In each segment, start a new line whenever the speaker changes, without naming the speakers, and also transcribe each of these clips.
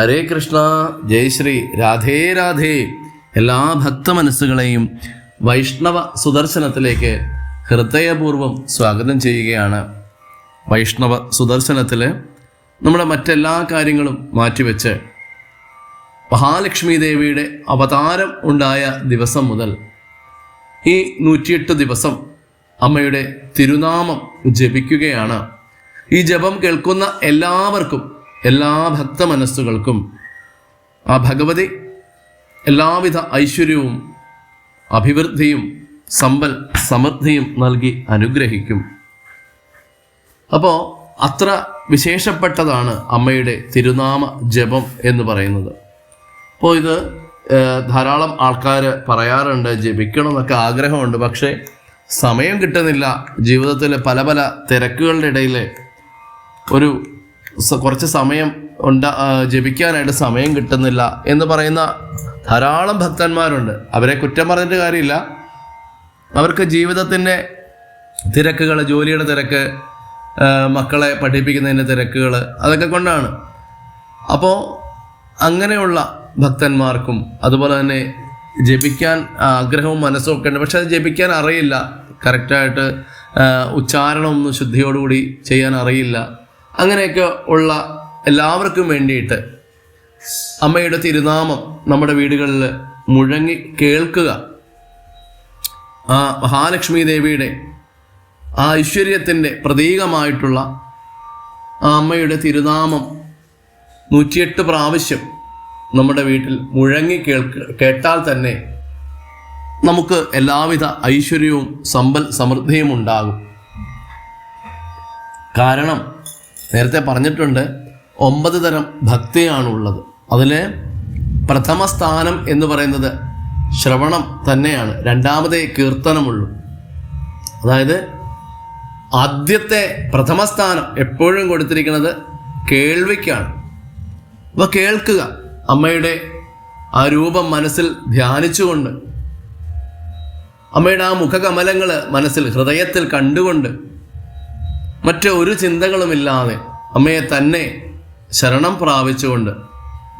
ഹരേ കൃഷ്ണ ജയശ്രീ രാധേ രാധേ. എല്ലാ ഭക്ത മനസ്സുകളെയും വൈഷ്ണവ സുദർശനത്തിലേക്ക് ഹൃദയപൂർവം സ്വാഗതം ചെയ്യുകയാണ്. വൈഷ്ണവ സുദർശനത്തിൽ നമ്മുടെ മറ്റെല്ലാ കാര്യങ്ങളും മാറ്റിവെച്ച് മഹാലക്ഷ്മി ദേവിയുടെ അവതാരം ഉണ്ടായ ദിവസം മുതൽ ഈ നൂറ്റിയെട്ട് ദിവസം അമ്മയുടെ തിരുനാമം ജപിക്കുകയാണ്. ഈ ജപം കേൾക്കുന്ന എല്ലാവർക്കും എല്ലാ ഭക്ത മനസ്സുകൾക്കും ആ ഭഗവതി എല്ലാവിധ ഐശ്വര്യവും അഭിവൃദ്ധിയും സമ്പൽ സമൃദ്ധിയും നൽകി അനുഗ്രഹിക്കും. അപ്പോൾ അത്ര വിശേഷപ്പെട്ടതാണ് അമ്മയുടെ തിരുനാമ ജപം എന്ന് പറയുന്നത്. അപ്പോൾ ഇത് ധാരാളം ആൾക്കാർ പറയാറുണ്ട് ജപിക്കണം എന്നൊക്കെ ആഗ്രഹമുണ്ട് പക്ഷേ സമയം കിട്ടുന്നില്ല. ജീവിതത്തിലെ പല പല തിരക്കുകളുടെ ഇടയിൽ ഒരു കുറച്ച് സമയം ഉണ്ട ജപിക്കാനായിട്ട് സമയം കിട്ടുന്നില്ല എന്ന് പറയുന്ന ധാരാളം ഭക്തന്മാരുണ്ട്. അവരെ കുറ്റം പറഞ്ഞിട്ട് കാര്യമില്ല. അവർക്ക് ജീവിതത്തിന്റെ തിരക്കുകൾ ജോലിയുടെ തിരക്ക് മക്കളെ പഠിപ്പിക്കുന്നതിന്റെ തിരക്കുകൾ അതൊക്കെ കൊണ്ടാണ്. അപ്പോൾ അങ്ങനെയുള്ള ഭക്തന്മാർക്കും അതുപോലെ തന്നെ ജപിക്കാൻ ആഗ്രഹവും മനസ്സും ഒക്കെ ഉണ്ട്. പക്ഷെ അത് ജപിക്കാൻ അറിയില്ല. കറക്റ്റായിട്ട് ഉച്ചാരണമൊന്നും ശുദ്ധിയോടുകൂടി ചെയ്യാൻ അറിയില്ല. അങ്ങനെയൊക്കെ ഉള്ള എല്ലാവർക്കും വേണ്ടിയിട്ട് അമ്മയുടെ തിരുനാമം നമ്മുടെ വീടുകളിൽ മുഴങ്ങി കേൾക്കുക. ആ മഹാലക്ഷ്മി ദേവിയുടെ ആ ഐശ്വര്യത്തിന്റെ പ്രതീകമായിട്ടുള്ള ആ അമ്മയുടെ തിരുനാമം നൂറ്റിയെട്ട് പ്രാവശ്യം നമ്മുടെ വീട്ടിൽ മുഴങ്ങി കേൾക്ക് കേട്ടാൽ തന്നെ നമുക്ക് എല്ലാവിധ ഐശ്വര്യവും സമ്പൽ സമൃദ്ധിയും ഉണ്ടാകും. കാരണം നേരത്തെ പറഞ്ഞിട്ടുണ്ട് ഒമ്പത് തരം ഭക്തിയാണുള്ളത്. അതിലെ പ്രഥമ സ്ഥാനം എന്ന് പറയുന്നത് ശ്രവണം തന്നെയാണ്. രണ്ടാമതേ കീർത്തനമുള്ളൂ. അതായത് ആദ്യത്തെ പ്രഥമ സ്ഥാനം എപ്പോഴും കൊടുത്തിരിക്കുന്നത് കേൾവിക്കാണ്. അപ്പോൾ കേൾക്കുക. അമ്മയുടെ ആ രൂപം മനസ്സിൽ ധ്യാനിച്ചുകൊണ്ട് അമ്മയുടെ ആ മുഖകമലങ്ങൾ മനസ്സിൽ ഹൃദയത്തിൽ കണ്ടുകൊണ്ട് മറ്റ് ഒരു ചിന്തകളുമില്ലാതെ അമ്മയെ തന്നെ ശരണം പ്രാപിച്ചുകൊണ്ട്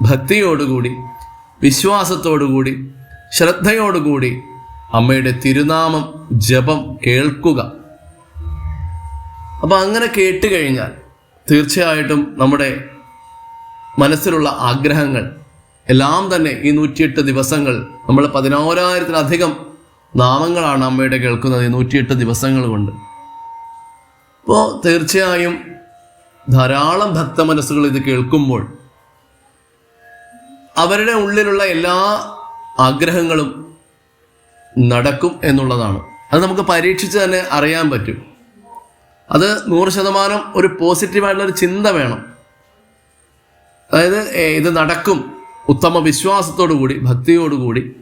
ഭക്തിയോടുകൂടി വിശ്വാസത്തോടുകൂടി ശ്രദ്ധയോടുകൂടി അമ്മയുടെ തിരുനാമം ജപം കേൾക്കുക. അപ്പം അങ്ങനെ കേട്ട് കഴിഞ്ഞാൽ തീർച്ചയായിട്ടും നമ്മുടെ മനസ്സിലുള്ള ആഗ്രഹങ്ങൾ എല്ലാം തന്നെ ഈ നൂറ്റിയെട്ട് ദിവസങ്ങൾ നമ്മൾ പതിനോരായിരത്തിലധികം നാമങ്ങളാണ് അമ്മയുടെ കേൾക്കുന്നത് ഈ നൂറ്റിയെട്ട് ദിവസങ്ങൾ കൊണ്ട്. അപ്പോൾ തീർച്ചയായും ധാരാളം ഭക്ത മനസ്സുകൾ ഇത് കേൾക്കുമ്പോൾ അവരുടെ ഉള്ളിലുള്ള എല്ലാ ആഗ്രഹങ്ങളും നടക്കും എന്നുള്ളതാണ്. അത് നമുക്ക് പരീക്ഷിച്ച് തന്നെ അറിയാൻ പറ്റും. അത് നൂറ് ശതമാനം ഒരു പോസിറ്റീവായിട്ടുള്ള ഒരു ചിന്ത വേണം. അതായത് ഇത് നടക്കും. ഉത്തമ വിശ്വാസത്തോടു കൂടി ഭക്തിയോടുകൂടി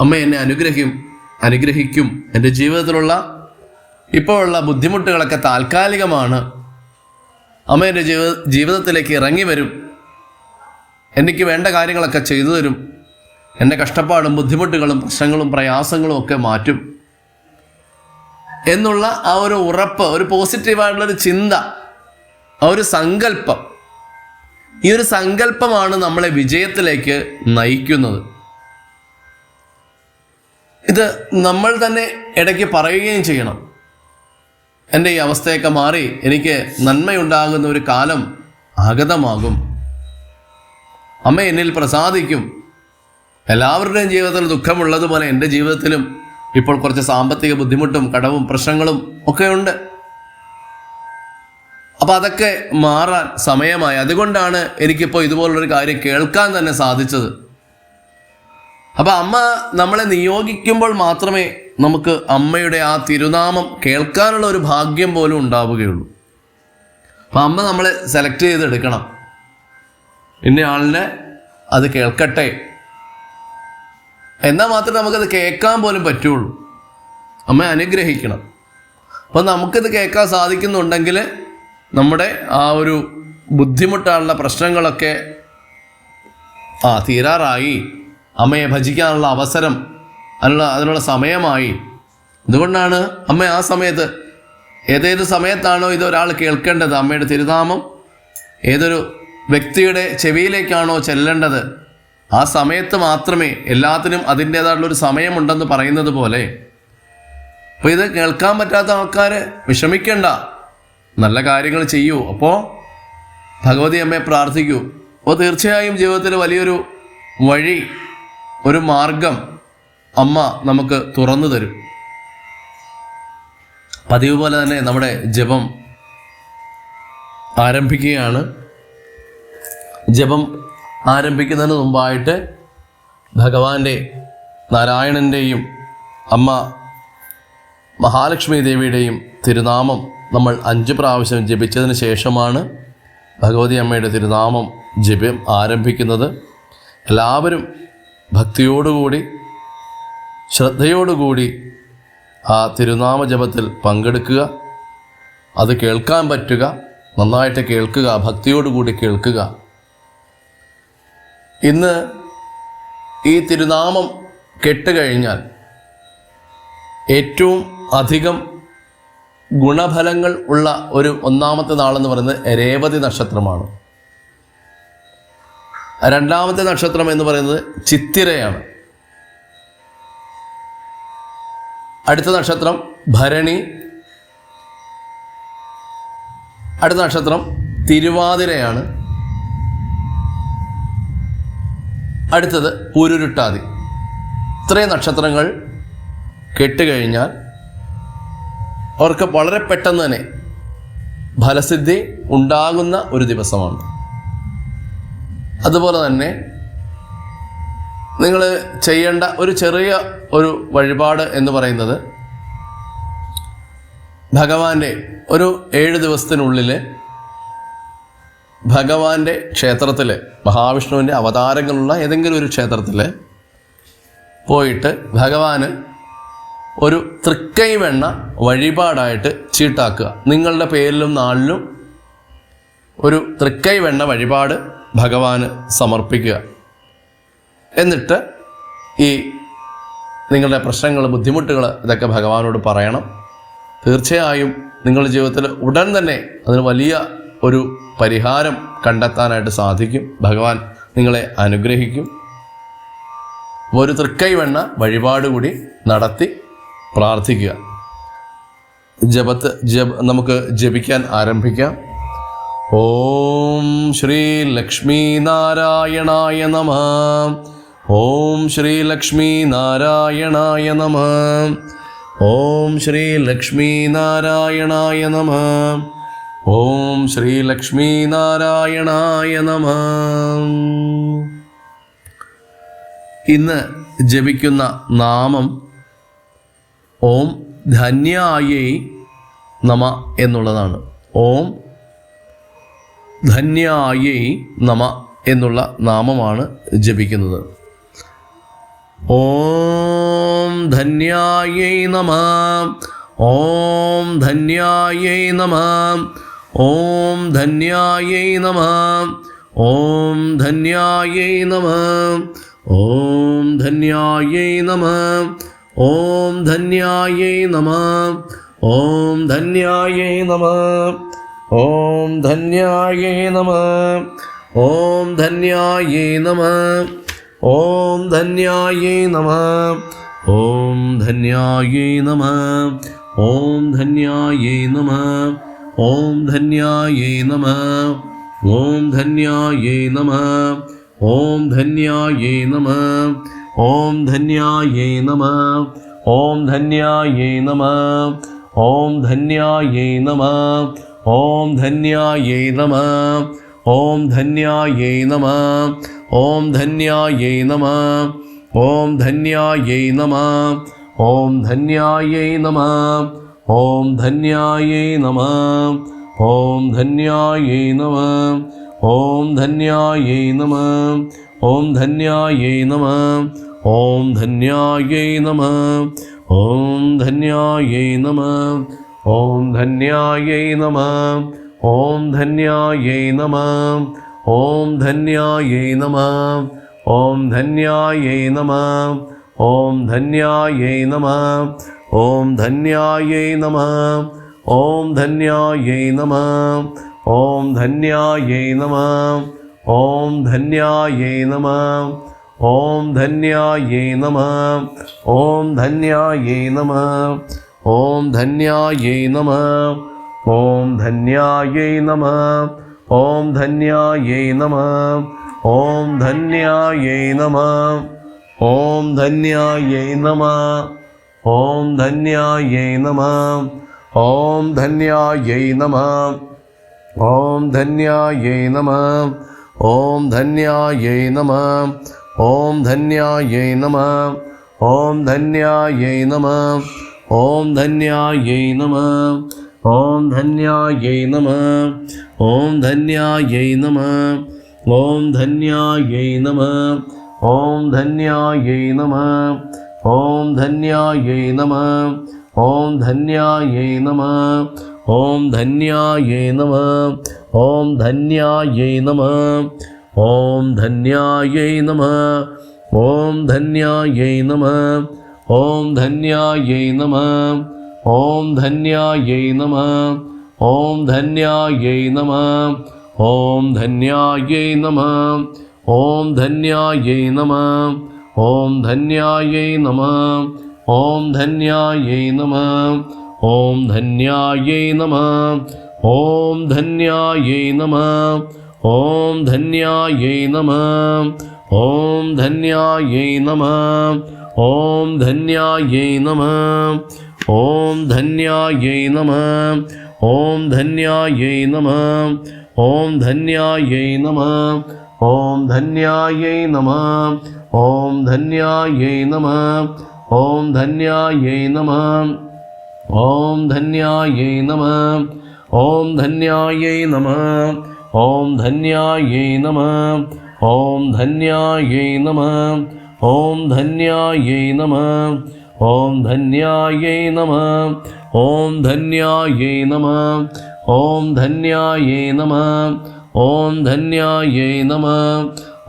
അമ്മ എന്നെ അനുഗ്രഹിക്കും അനുഗ്രഹിക്കും. എന്റെ ജീവിതത്തിലുള്ള ഇപ്പോഴുള്ള ബുദ്ധിമുട്ടുകളൊക്കെ താൽക്കാലികമാണ്. അമ്മയുടെ ജീവ ജീവിതത്തിലേക്ക് ഇറങ്ങി വരും. എനിക്ക് വേണ്ട കാര്യങ്ങളൊക്കെ ചെയ്തു തരും. എന്റെ കഷ്ടപ്പാടും ബുദ്ധിമുട്ടുകളും പ്രശ്നങ്ങളും പ്രയാസങ്ങളും ഒക്കെ മാറ്റും. എന്നുള്ള ആ ഒരു ഉറപ്പ് ഒരു പോസിറ്റീവായിട്ടുള്ളൊരു ചിന്ത ആ ഒരു സങ്കല്പം ഈ ഒരു സങ്കല്പമാണ് നമ്മളെ വിജയത്തിലേക്ക് നയിക്കുന്നത്. ഇത് നമ്മൾ തന്നെ ഇടയ്ക്ക് പറയുകയും ചെയ്യണം. എന്റെ ഈ അവസ്ഥയൊക്കെ മാറി എനിക്ക് നന്മയുണ്ടാകുന്ന ഒരു കാലം ആഗതമാകും. അമ്മ എന്നിൽ പ്രസാദിക്കും. എല്ലാവരുടെയും ജീവിതത്തിൽ ദുഃഖമുള്ളതുപോലെ എന്റെ ജീവിതത്തിലും ഇപ്പോൾ കുറച്ച് സാമ്പത്തിക ബുദ്ധിമുട്ടും കടവും പ്രശ്നങ്ങളും ഒക്കെ ഉണ്ട്. അപ്പം അതൊക്കെ മാറാൻ സമയമായി. അതുകൊണ്ടാണ് എനിക്കിപ്പോൾ ഇതുപോലുള്ളൊരു കാര്യം കേൾക്കാൻ തന്നെ സാധിച്ചത്. അപ്പം അമ്മ നമ്മളെ നിയോഗിക്കുമ്പോൾ മാത്രമേ നമുക്ക് അമ്മയുടെ ആ തിരുനാമം കേൾക്കാനുള്ള ഒരു ഭാഗ്യം പോലും ഉണ്ടാവുകയുള്ളൂ. അപ്പം അമ്മ നമ്മളെ സെലക്ട് ചെയ്തെടുക്കണം. ഇന്ന ആളിനെ അത് കേൾക്കട്ടെ. എന്നാൽ മാത്രമേ നമുക്കത് കേൾക്കാൻ പോലും പറ്റുള്ളൂ. അമ്മ അനുഗ്രഹിക്കണം. അപ്പം നമുക്കിത് കേൾക്കാൻ സാധിക്കുന്നുണ്ടെങ്കിൽ നമ്മുടെ ആ ഒരു ബുദ്ധിമുട്ടാനുള്ള പ്രശ്നങ്ങളൊക്കെ ആ തീരാറായി. അമ്മയെ ഭജിക്കാനുള്ള അവസരം അതിനുള്ള അതിനുള്ള സമയമായി. അതുകൊണ്ടാണ് അമ്മ ആ സമയത്ത് ഏതേത് സമയത്താണോ ഇതൊരാൾ കേൾക്കേണ്ടത്? അമ്മയുടെ തിരുനാമം ഏതൊരു വ്യക്തിയുടെ ചെവിയിലേക്കാണോ ചെല്ലേണ്ടത്? ആ സമയത്ത് മാത്രമേ എല്ലാത്തിനും അതിന്റേതായിട്ടുള്ളൊരു സമയമുണ്ടെന്ന് പറയുന്നത് പോലെ. അപ്പോൾ ഇത് കേൾക്കാൻ പറ്റാത്ത ആൾക്കാർ വിഷമിക്കണ്ട. നല്ല കാര്യങ്ങൾ ചെയ്യൂ. അപ്പോൾ ഭഗവതി അമ്മയെ പ്രാർത്ഥിക്കൂ. അപ്പോൾ തീർച്ചയായും ജീവിതത്തിൽ വലിയൊരു വഴി ഒരു മാർഗം അമ്മ നമുക്ക് തുറന്നു തരും. പതിവ് പോലെ തന്നെ നമ്മുടെ ജപം ആരംഭിക്കുകയാണ്. ജപം ആരംഭിക്കുന്നതിന് മുമ്പായിട്ട് ഭഗവാന്റെ നാരായണന്റെയും അമ്മ മഹാലക്ഷ്മി ദേവിയുടെയും തിരുനാമം നമ്മൾ അഞ്ച് പ്രാവശ്യം ജപിച്ചതിന് ശേഷമാണ് ഭഗവതി അമ്മയുടെ തിരുനാമം ജപം ആരംഭിക്കുന്നത്. എല്ലാവരും ഭക്തിയോടുകൂടി ശ്രദ്ധയോടുകൂടി ആ തിരുനാമ ജപത്തിൽ പങ്കെടുക്കുക അത് കേൾക്കാൻ പറ്റുക നന്നായിട്ട് കേൾക്കുക ഭക്തിയോടുകൂടി കേൾക്കുക. ഇന്ന് ഈ തിരുനാമം കെട്ടുകഴിഞ്ഞാൽ ഏറ്റവും അധികം ഗുണഫലങ്ങൾ ഉള്ള ഒരു ഒന്നാമത്തെ നാളെന്ന് പറയുന്നത് രേവതി നക്ഷത്രമാണ്. രണ്ടാമത്തെ നക്ഷത്രം എന്ന് പറയുന്നത് ചിത്തിരയാണ്. അടുത്ത നക്ഷത്രം ഭരണി. അടുത്ത നക്ഷത്രം തിരുവാതിരയാണ്. അടുത്തത് പുരുരുട്ടാതി ഇത്രയും നക്ഷത്രങ്ങൾ കെട്ടുകഴിഞ്ഞാൽ അവർക്ക് വളരെ പെട്ടെന്ന് തന്നെ ഫലസിദ്ധി ഉണ്ടാകുന്ന ഒരു ദിവസമാണ്. അതുപോലെ തന്നെ നിങ്ങൾ ചെയ്യേണ്ട ഒരു ചെറിയ ഒരു വഴിപാട് എന്ന് പറയുന്നത് ഭഗവാന്റെ ഒരു ഏഴ് ദിവസത്തിനുള്ളിൽ ഭഗവാന്റെ ക്ഷേത്രത്തിൽ മഹാവിഷ്ണുവിന്റെ അവതാരങ്ങളുള്ള ഏതെങ്കിലും ഒരു ക്ഷേത്രത്തിൽ പോയിട്ട് ഭഗവാന് ഒരു തൃക്കൈ വെണ്ണ വഴിപാടായിട്ട് ചീട്ടാക്കുക. നിങ്ങളുടെ പേരിലും നാളിലും ഒരു തൃക്കൈ വെണ്ണ വഴിപാട് ഭഗവാന് സമർപ്പിക്കുക. എന്നിട്ട് ഈ നിങ്ങളുടെ പ്രശ്നങ്ങൾ ബുദ്ധിമുട്ടുകൾ ഇതൊക്കെ ഭഗവാനോട് പറയണം. തീർച്ചയായും നിങ്ങളുടെ ജീവിതത്തിൽ ഉടൻ തന്നെ അതിന് വലിയ ഒരു പരിഹാരം കണ്ടെത്താനായിട്ട് സാധിക്കും. ഭഗവാൻ നിങ്ങളെ അനുഗ്രഹിക്കും. ഒരു തൃക്കൈ വെണ്ണ വഴിപാട് കൂടി നടത്തി പ്രാർത്ഥിക്കുക. ജപത്ത് ജപ നമുക്ക് ജപിക്കാൻ ആരംഭിക്കാം. ഓം ശ്രീ ലക്ഷ്മി നാരായണായ നമ. ഓം ശ്രീ ലക്ഷ്മി നാരായണായ നമ. ഓം ശ്രീ ലക്ഷ്മി നാരായണായ നമ. ഓം ശ്രീ ലക്ഷ്മി നാരായണായ നമ. ഇന്ന് ജപിക്കുന്ന നാമം ഓം ധന്യായേ നമ എന്നുള്ളതാണ്. ഓം ധന്യായേ നമ എന്നുള്ള നാമമാണ് ജപിക്കുന്നത്. ഓം ധന്യായേ നമ ഓം ധന്യായേ നമ ഓം ധന്യായേ നമ ഓം ധന്യായേ നമ ഓം ധന്യായേ നമ ഓം ധന്യായേ നമ ഓം ധന്യായേ നമ. ഓം ധന്യായേ നമ ഓം ധന്യായേ നമ ഓം ധന്യായേ നമ ഓം ധന്യായേ നമ ഓം ധന്യായേ നമ ഓം ധന്യായേ നമ ഓം ധന്യായേ നമ ഓം ധന്യായേ നമ ഓം ധന്യായേ നമ ഓം ധന്യായേ നമ ഓം ധന്യായേ നമ ഓം ധന്യായേ നമ ഓം ധന്യായേ നമ ഓം ധന്യായേ നമ ഓം ധന്യായേ നമ ഓം ധന്യായേ നമ ഓം ധന്യായേ നമ ഓം ധന്യായേ നമ ഓം ധന്യായേ നമ ഓം ധന്യായേ നമ ഓം ധന്യായേ നമ ഓം ധന്യായേ നമ ഓം ധന്യായൈ നമ ഓം ധന്യായൈ നമ ഓം ധന്യായൈ നമ ഓം ധന്യായൈ നമ ഓം ധന്യായൈ നമ ഓം ധന്യായൈ നമ ഓം ധന്യായൈ നമ ഓം ധന്യായൈ നമ ഓം ധന്യായൈ നമ ഓം ധന്യായൈ നമ ഓം ധന്യായൈ നമ ഓം ധന്യായൈ നമ ഓം ധന്യായൈ നമ ഓം ധന്യായൈ നമ ഓം ധന്യായൈ നമ ഓം ധന്യായൈ നമ ഓം ധന്യായൈ നമ ഓം ധന്യായൈ നമ ഓം ധന്യായൈ നമ ഓം ധന്യായൈ നമ ഓം ധന്യായൈ നമ ഓം ധന്യായൈ നമ ഓം ധന്യായൈ നമ ഓം ധന്യായൈ നമ ഓം ധന്യായൈ നമ ഓം ധന്യായൈ നമ ഓം ധന്യായൈ നമ ഓം ധന്യായൈ നമ ഓം ധന്യായൈ നമ ഓം ധന്യായൈ നമ ഓം ധന്യായൈ നമ ഓം ധന്യായൈ നമ ഓം ധന്യായൈ നമ ഓം ധന്യായൈ നമ ഓം ധന്യായൈ നമ ഓം ധന്യായൈ നമ ഓം ധന്യായൈ നമ ഓം ധന്യായൈ നമ ഓം ധന്യായൈ നമ ഓം ധന്യായൈ നമ ഓം ധന്യായൈ നമ ഓം ധന്യായൈ നമ ഓം ധന്യായൈ നമ ഓം ധന്യായൈ നമ ഓം ധന്യായൈ നമ ഓം ധന്യായൈ നമ ഓം ധന്യായൈ നമ ഓം ധന്യായൈ നമ ഓം ധന്യായൈ നമ ഓം ധന്യായൈ നമ ഓം ധന്യായൈ നമ ഓം ധന്യായൈ നമ ഓം ധന്യായൈ നമ ഓം ധന്യായൈ നമ ഓം ധന്യായൈ നമ ഓം ധന്യായൈ നമ ഓം ധന്യായൈ നമ ഓം ധന്യായൈ നമ ഓം ധന്യായൈ നമ ഓം ധന്യായൈ നമ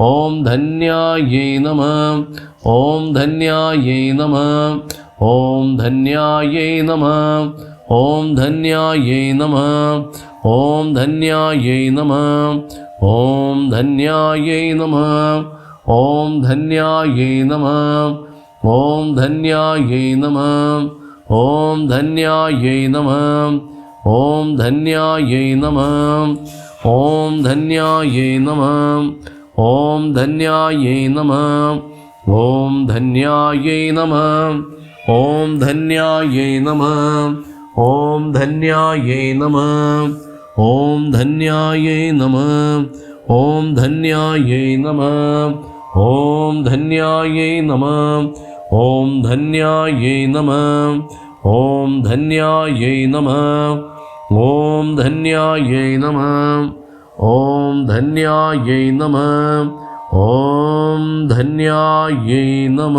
ഓം ധന്യായൈ നമ ഓം ധന്യായൈ നമ ഓം ധന്യായൈ നമ ഓം ധന്യായൈ നമ ഓം ധന്യായൈ നമ ഓം ധന്യായൈ നമ ഓം ധന്യായൈ നമ ഓം ധന്യായൈ നമ ഓം ധന്യായൈ നമ ഓം ധന്യായൈ നമ ഓം ധന്യായൈ നമ ഓം ധന്യായൈ നമ ഓം ധന്യായൈ നമ ഓം ധന്യായൈ നമ ഓം ധന്യായൈ നമ ഓം ധന്യായൈ നമ ഓം ധന്യായൈ നമ ഓം ധന്യായൈ നമ. ഓം ധന്യായൈ നമ. ഓം ധന്യായൈ നമ. ഓം ധന്യായൈ നമ. ഓം ധന്യായൈ നമ. ഓം ധന്യായൈ നമ.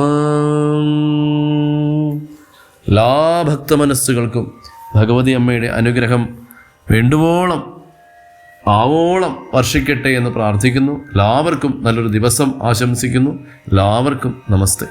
എല്ലാ ഭക്തമനസ്സുകൾക്കും ഭഗവതി അമ്മയുടെ അനുഗ്രഹം വേണ്ടുവോളം. ആവോളം വർഷിക്കട്ടെ എന്ന് പ്രാർത്ഥിക്കുന്നു. എല്ലാവർക്കും നല്ലൊരു ദിവസം ആശംസിക്കുന്നു. എല്ലാവർക്കും നമസ്തേ.